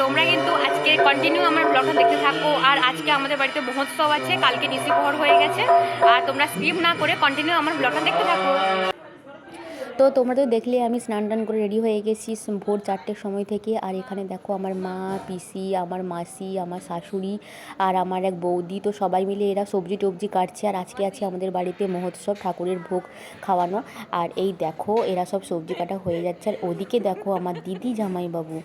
তোমরা কিন্তু আজকে কন্টিনিউ আমার ব্লগটা দেখতে থাকো। আর আজকে আমাদের বাড়িতে মহোৎসব আছে, কালকে নিশিপহর হয়ে গেছে। আর তোমরা স্কিপ না করে কন্টিনিউ আমার ব্লগটা দেখতে থাকো। তো তোমরা তো দেখলে আমি স্নান টান করে রেডি হয়ে গেছি ভোর চারটের সময় থেকে। আর এখানে দেখো আমার মা, পিসি, আমার মাসি, আমার শাশুড়ি আর আমার এক বৌদি। তো সবাই মিলে এরা সবজি টবজি কাটছে আর আজকে আছে আমাদের বাড়িতে মহোৎসব, ঠাকুরের ভোগ খাওয়ানো। আর এই দেখো, এরা সব সবজি কাটা হয়ে যাচ্ছে। আর ওদিকে দেখো আমার দিদি জামাইবাবু।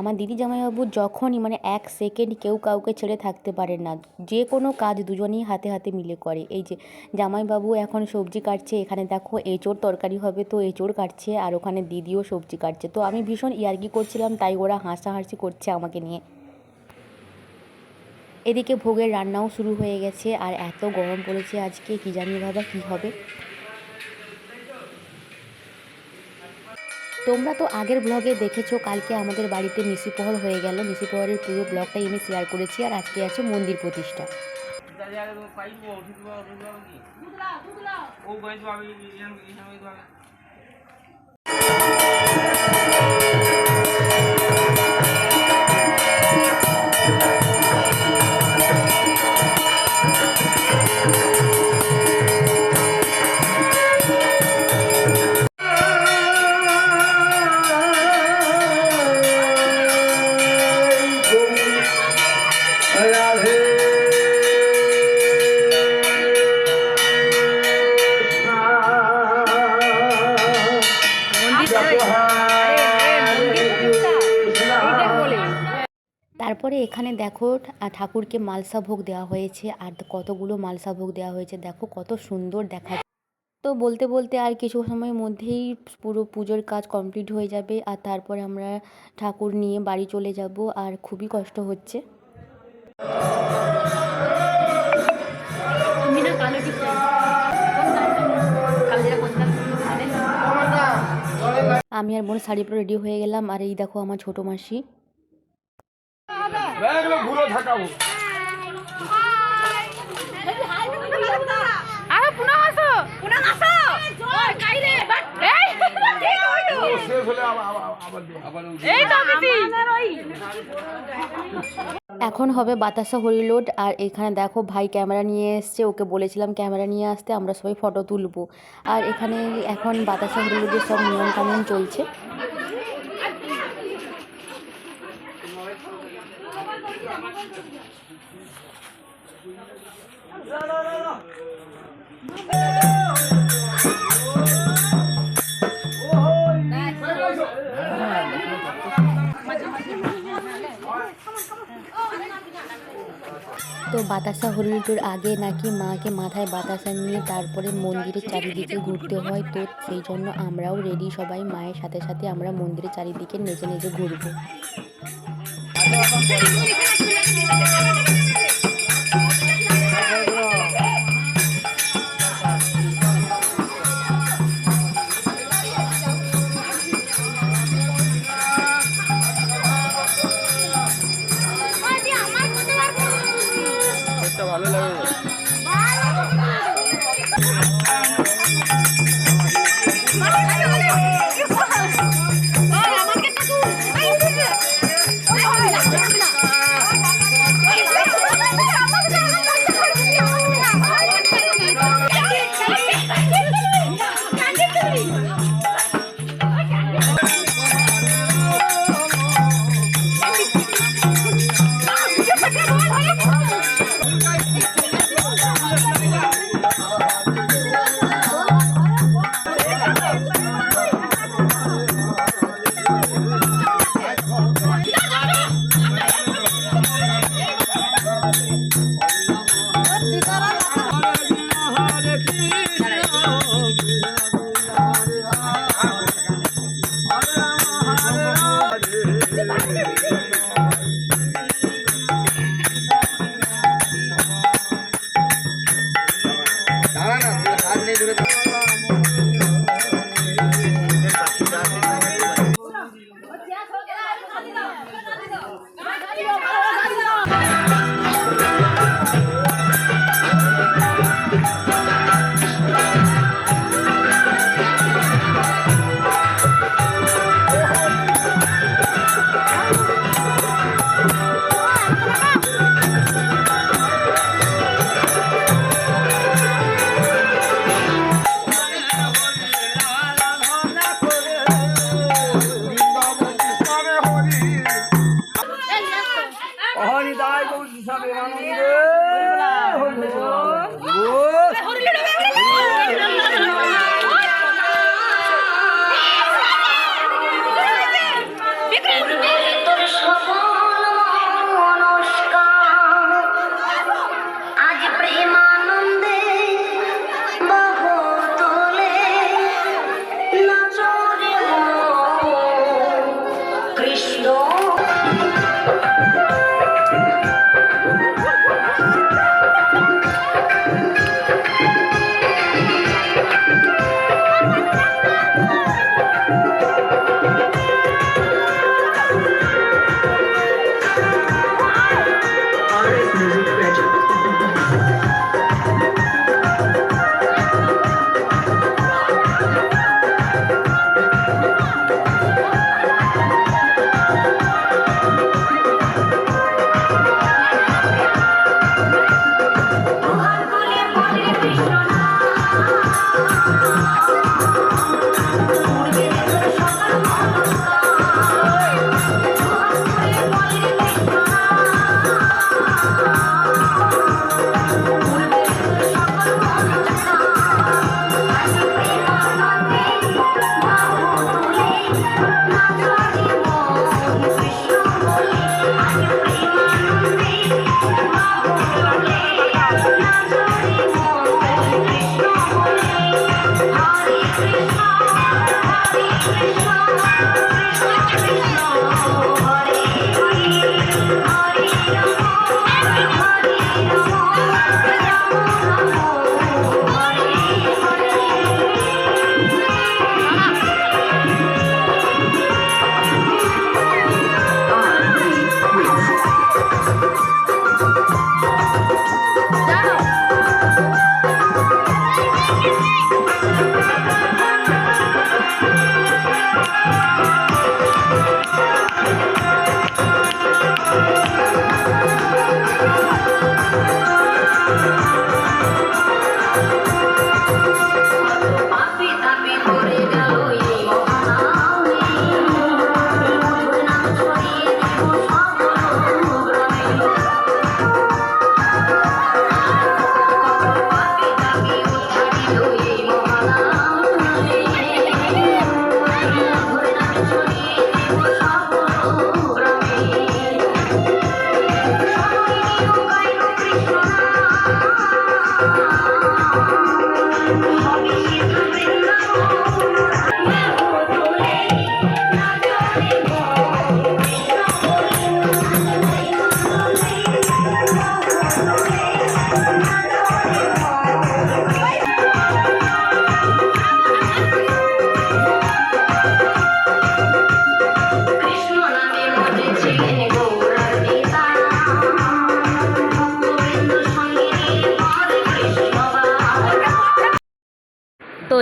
আমার দিদি জামাইবাবু যখনই মানে এক সেকেন্ড কেউ কাউকে ছেড়ে থাকতে পারে না, যে কোনো কাজ দুজনেই হাতে হাতে মিলে করে। এই যে জামাইবাবু এখন সবজি কাটছে, এখানে দেখো এঁচোড় তরকারি হবে তো এঁচোড় কাটছে আর ওখানে দিদিও সবজি কাটছে। তো আমি ভীষণ ইয়ার্কি করছিলাম, তাই ওরা হাসাহাসি করছে আমাকে নিয়ে। এদিকে ভোগের রান্নাও শুরু হয়ে গেছে আর এত গরম পড়েছে আজকে, কি জানি বাবা কি হবে। তোমরা তো আগের ব্লগে দেখেছ কালকে আমাদের বাড়িতে নিশিপহর হয়ে গেল। নিশিপহরের পুরো ব্লগটাই আমি শেয়ার করেছি আর আজকে আছে মন্দির প্রতিষ্ঠা। ও তারপরে এখানে দেখো ঠাকুরকে মালসা ভোগ দেওয়া হয়েছে আর কতগুলো মালসা ভোগ দেওয়া হয়েছে। দেখো কত সুন্দর দেখা তো বলতে বলতে আর কিছু সময়ের মধ্যেই পুরো পুজোর কাজ কমপ্লিট হয়ে যাবে আর তারপরে আমরা ঠাকুর নিয়ে বাড়ি চলে যাব আর খুবই কষ্ট হচ্ছে। আমি আর বোন শাড়ি পরে রেডি হয়ে গেলাম। আর এই দেখো আমার ছোট মাসি। ব্যাগগুলো ঘুরে থাকাবো শেষ হলে আবার আবার- আবার দিও। আবার এখন হবে বাতাসা হরিলোড আর এখানে দেখো ভাই ক্যামেরা নিয়ে এসছে ওকে বলেছিলাম ক্যামেরা নিয়ে আসতে আমরা সবাই ফটো তুলবো। আর এখানে এখন বাতাসা হরিলোডের সব তো বাতাসা হরিলুটোর আগে নাকি মাকে মাথায় বাতাসা নিয়ে তারপরে মন্দিরের চারিদিকে ঘুরতে হয়? তো সেই জন্য আমরাও রেডি সবাই মায়ের সাথে সাথে আমরা মন্দিরের চারিদিকে নেচে নেচে ঘুরবো। Thank you.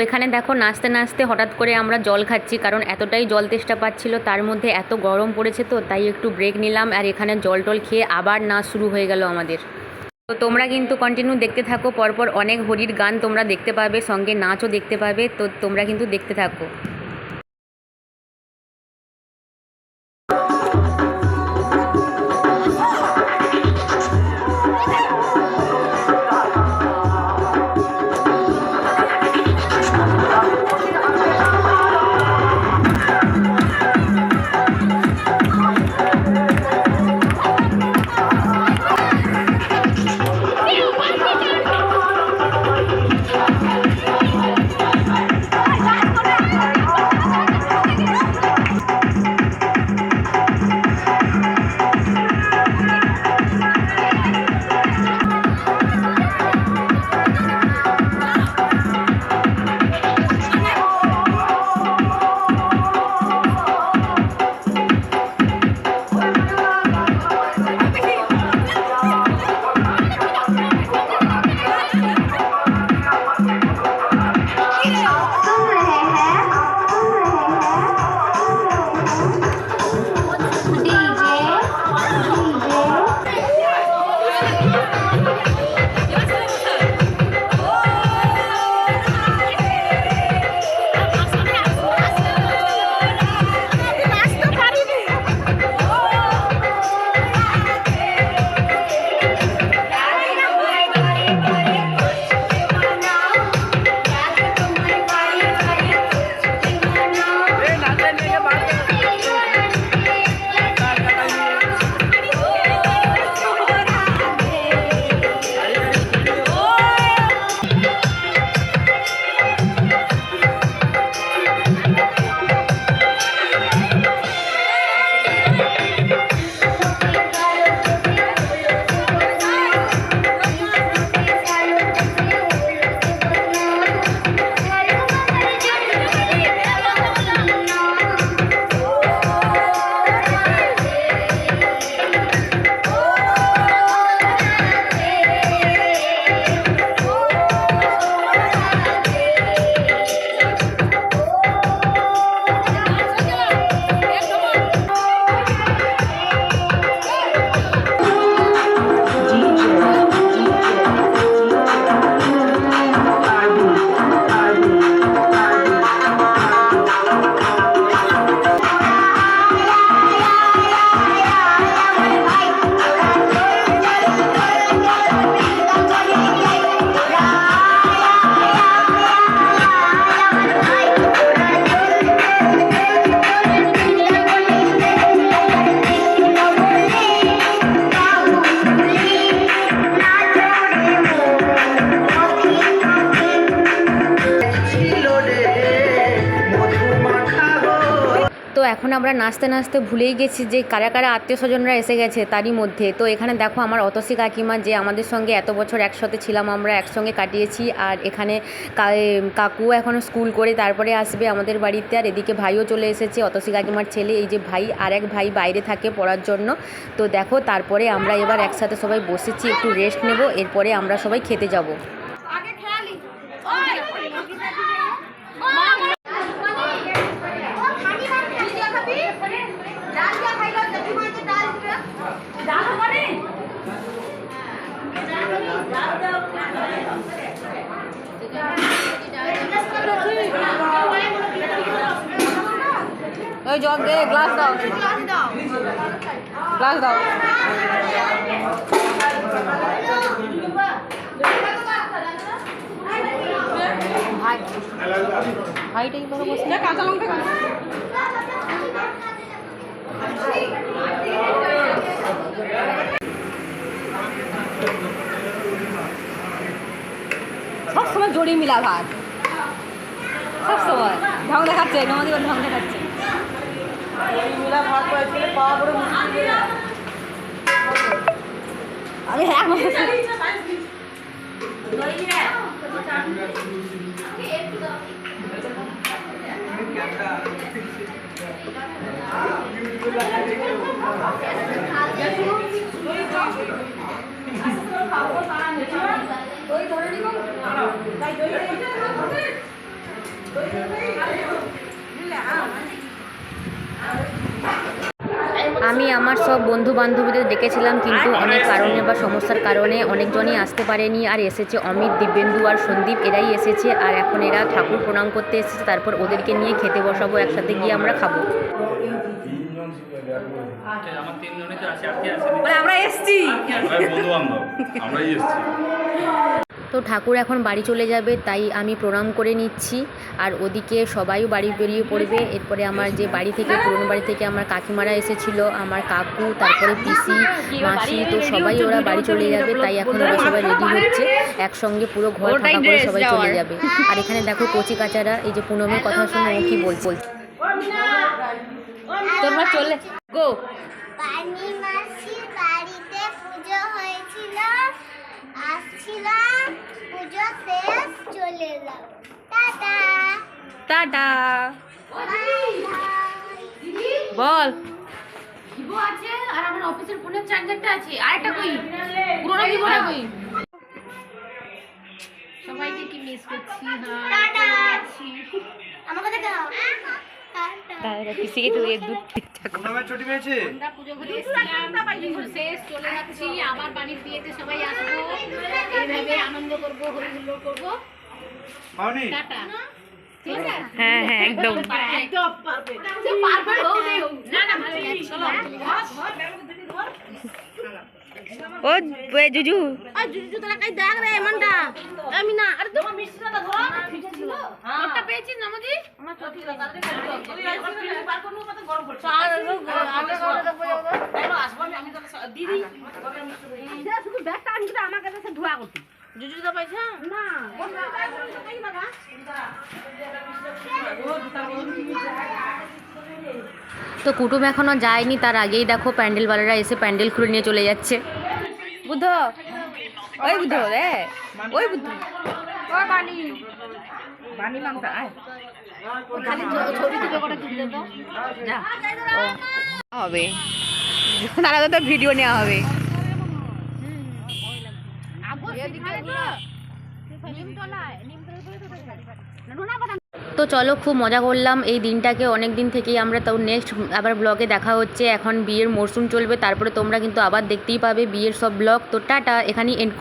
এখানে দেখো নাচতে নাচতে হঠাৎ করে আমরা জল খাচ্ছি, কারণ এতটাই জল তেষ্টা পাচ্ছিল, তার মধ্যে এত গরম পড়েছে তো, তাই একটু ব্রেক নিলাম আর এখানে জল টল খেয়ে আবার নাচ শুরু হয়ে গেল আমাদের। তো তোমরা কিন্তু কন্টিনিউ দেখতে থাকো, পরপর অনেক হরির গান তোমরা দেখতে পাবে, সঙ্গে নাচও দেখতে পাবে, তো তোমরা কিন্তু দেখতে থাকো। আমরা নাচতে নাচতে ভুলেই গেছি যে কারা কারা আত্মীয় স্বজনরা এসে গেছে তারই মধ্যে। তো এখানে দেখো আমার অতসী কাকিমা যে আমাদের সঙ্গে এত বছর একসাথে ছিলাম আমরা, একসঙ্গে কাটিয়েছি আর এখানে কাকু এখনও স্কুল করে তারপরে আসবে আমাদের বাড়িতে আর এদিকে ভাইও চলে এসেছে, অতসী কাকিমার ছেলে, এই যে ভাই আর এক ভাই বাইরে থাকে পড়ার জন্য। তো দেখো তারপরে আমরা এবার একসাথে সবাই বসেছি, একটু রেস্ট নেব, এরপরে আমরা সবাই খেতে যাব। ওই জগ দে গ্লাস দাও। গ্লাস দাও। ভাই ভাইটাই বড় বসে কাঁচা লঙ্কা সব সময় জড়িয়ে মিলা ভাত। সব সময় ঢং দেখাচ্ছে নদী ঢং দেখাচ্ছে। ভাত করে পাওয়া পরে আমি আমি আমার সব বন্ধু বান্ধবীদের ডেকেছিলাম কিন্তু অনেক কারণে বা সমস্যার কারণে অনেকজনই আসতে পারেনি। আর এসেছে অমিত দিব্যেন্দু আর সন্দীপ এরাই এসেছে। আর এখন এরা ঠাকুর প্রণাম করতে এসেছে তারপর ওদেরকে নিয়ে খেতে বসাবো একসাথে গিয়ে আমরা খাব। আমার আমরাই এসেছি। তো ঠাকুর এখন বাড়ি চলে যাবে তাই আমি প্রণাম করে নিচ্ছি। আর ওদিকে সবাইও বাড়ি বেরিয়ে পড়বে। এরপরে আমার যে বাড়ি থেকে পুরনো বাড়ি থেকে আমার কাকিমারা এসেছিল আমার কাকু তারপরে পিসি মাসি তো সবাই ওরা বাড়ি চলে যাবে তাই এখন ওরা সবাই রেডি হচ্ছে। একসঙ্গে পুরো ঘর ফাঁকা করে সবাই চলে যাবে। আর এখানে দেখো কচি কাচারা এই যে পুনমের কথা শুনে ও কি বল বলছে? তোমরা চলে গো পানি মাসির বাড়িতে পুজো হয়েছিল। আসছিলাম পুজো শেষ চলে এলাম। টাটা। টাটা। বল। ভিভো আছে আর আমার অফিসের ফোনের চার্জারটা আছে। আরেকটা কই? পুরোনো কই? সবাইকে কি মিস করছি? হ্যাঁ টাটা। দেখাও। টাটা পিসিকে তো এর দুধ ছুটি পেয়েছে? আমরা পুজো করে এসেছিলাম পুজো শেষ চলে যাচ্ছি আবার বাড়ির বিয়েতে সবাই আসব। এইভাবে আনন্দ করব হই হুল্লোড় করব। পাওনি টাটা। হ্যাঁ হ্যাঁ একদম। ও ওই জুজু। আর জুজু দেখ রে মনটা আমি না আরে তোমার মিষ্টিটা তো ধরো। না ওটা পেয়েছিস না মুদি আমার চটি লাগা রে করব কত গরম পড়ছে আর আগে করে দেব যাব। আসব আমি আমি তো দিদি শুধু ব্যাগটা আনতে আমাকে কাছে ধোয়া করতে জুজু দা পয়সা না। তো কুটুম এখনও যায়নি তার আগেই দেখো প্যান্ডেলওয়ালারা এসে প্যান্ডেল খুলে নিয়ে চলে যাচ্ছে। বুদ্ধ? ওই বুদ্ধ রে। ওই বুদ্ধ। ছবি তুলে করে তুলে দাও যা। হবে। তারা তো ভিডিও নেওয়া হবে। তো চলো খুব মজা করলাম। এই দিনটাকে অনেক দিন থেকেই আমরা তো নেক্সট আবার ব্লগে দেখা হচ্ছে। এখন বিয়ের মরশুম চলবে, তারপরে তোমরা কিন্তু আবার দেখতেই পাবে বিয়ের সব ব্লগ তো টাটা, এখানেই এন্ড